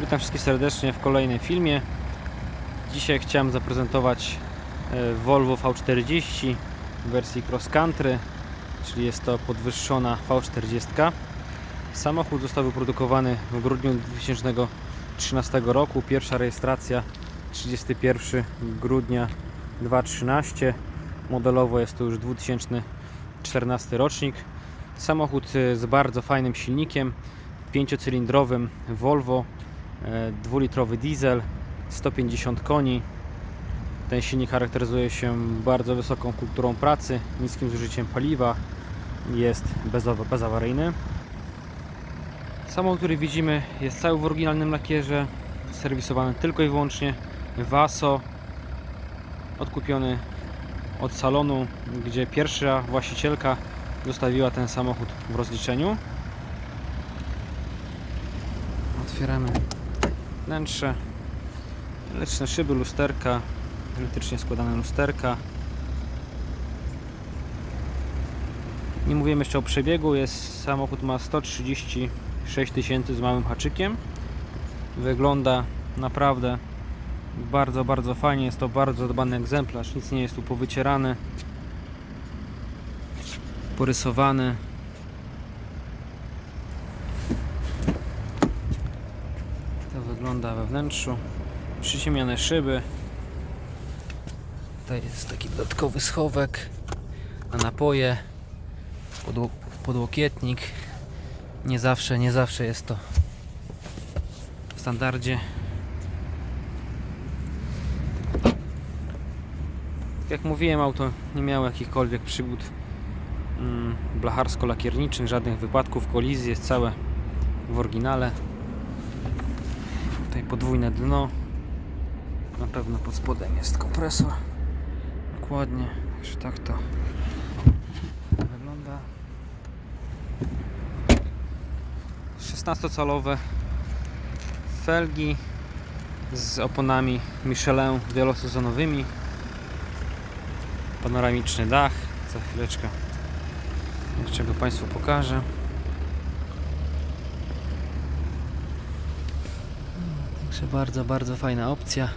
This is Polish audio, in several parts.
Witam wszystkich serdecznie w kolejnym filmie. Dzisiaj chciałem zaprezentować e, Volvo V40 w wersji Cross Country, czyli jest to podwyższona V40. Samochód został wyprodukowany w grudniu 2013 roku. Pierwsza rejestracja 31 grudnia 2013. Modelowo jest to już 2014 rocznik. Samochód e, z bardzo fajnym silnikiem, pięciocylindrowym Volvo, dwulitrowy diesel, 150 koni. Ten silnik charakteryzuje się bardzo wysoką kulturą pracy, niskim zużyciem paliwa, jest bezawaryjny. Samochód, który widzimy, jest cały w oryginalnym lakierze, serwisowany tylko i wyłącznie w ASO, odkupiony od salonu, gdzie pierwsza właścicielka zostawiła ten samochód w rozliczeniu. Otwieramy wnętrze, elektryczne szyby, lusterka, elektrycznie składane lusterka. Nie mówiłem jeszcze o przebiegu, jest, samochód ma 136 tysięcy z małym haczykiem. Wygląda naprawdę bardzo, bardzo fajnie, jest to bardzo dbany egzemplarz, nic nie jest tu powycierane porysowany. To wygląda we wnętrzu. Przyciemnione szyby. Tutaj jest taki dodatkowy schowek na napoje. Podło- podłokietnik. Nie zawsze, nie zawsze jest to w standardzie. Jak mówiłem, auto nie miało jakichkolwiek przygód mm, blacharsko-lakierniczych, żadnych wypadków, kolizji, jest całe w oryginale. Podwójne dno. Na pewno pod spodem jest kompresor. Dokładnie, że tak to wygląda. 16-calowe felgi z oponami Michelin wielosezonowymi. Panoramiczny dach. Za chwileczkę jeszcze go Państwu pokażę. Także bardzo, bardzo fajna opcja.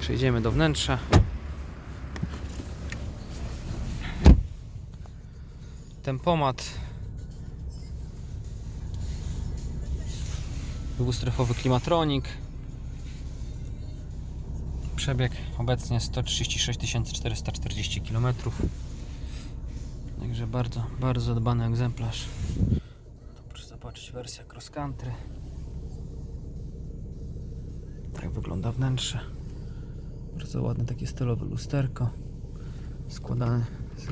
Przejdziemy do wnętrza. Tempomat. Dwustrefowy klimatronik. Przebieg obecnie 136 440 km. Także bardzo, bardzo dbany egzemplarz. Proszę zobaczyć wersja cross country. Tak wygląda wnętrze. Bardzo ładne takie stylowe lusterko. Składane z...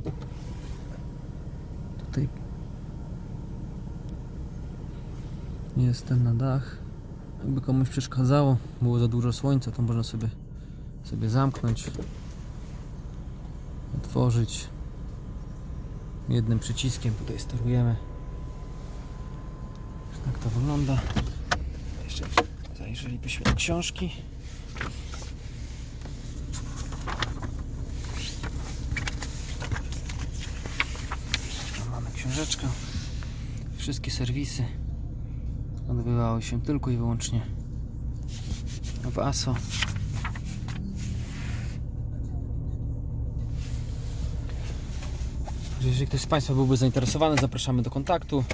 Tutaj jest ten na dach. Jakby komuś przeszkadzało, było za dużo słońca, to można sobie, sobie zamknąć, otworzyć jednym przyciskiem tutaj sterujemy. Tak to wygląda. Jeszcze zajrzelibyśmy do książki. Mamy książeczkę. Wszystkie serwisy odbywały się tylko i wyłącznie w ASO. Jeżeli ktoś z Państwa byłby zainteresowany, zapraszamy do kontaktu.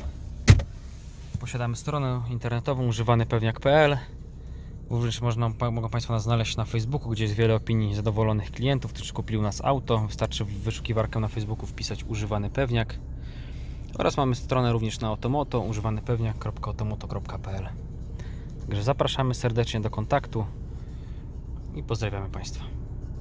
Posiadamy stronę internetową używanepewniak.pl Również można, mogą Państwo nas znaleźć na Facebooku, gdzie jest wiele opinii zadowolonych klientów, którzy kupili u nas auto. Wystarczy w wyszukiwarkę na Facebooku wpisać używany pewniak. Oraz mamy stronę również na Otomoto używanepewniak.otomoto.pl Także zapraszamy serdecznie do kontaktu i pozdrawiamy Państwa.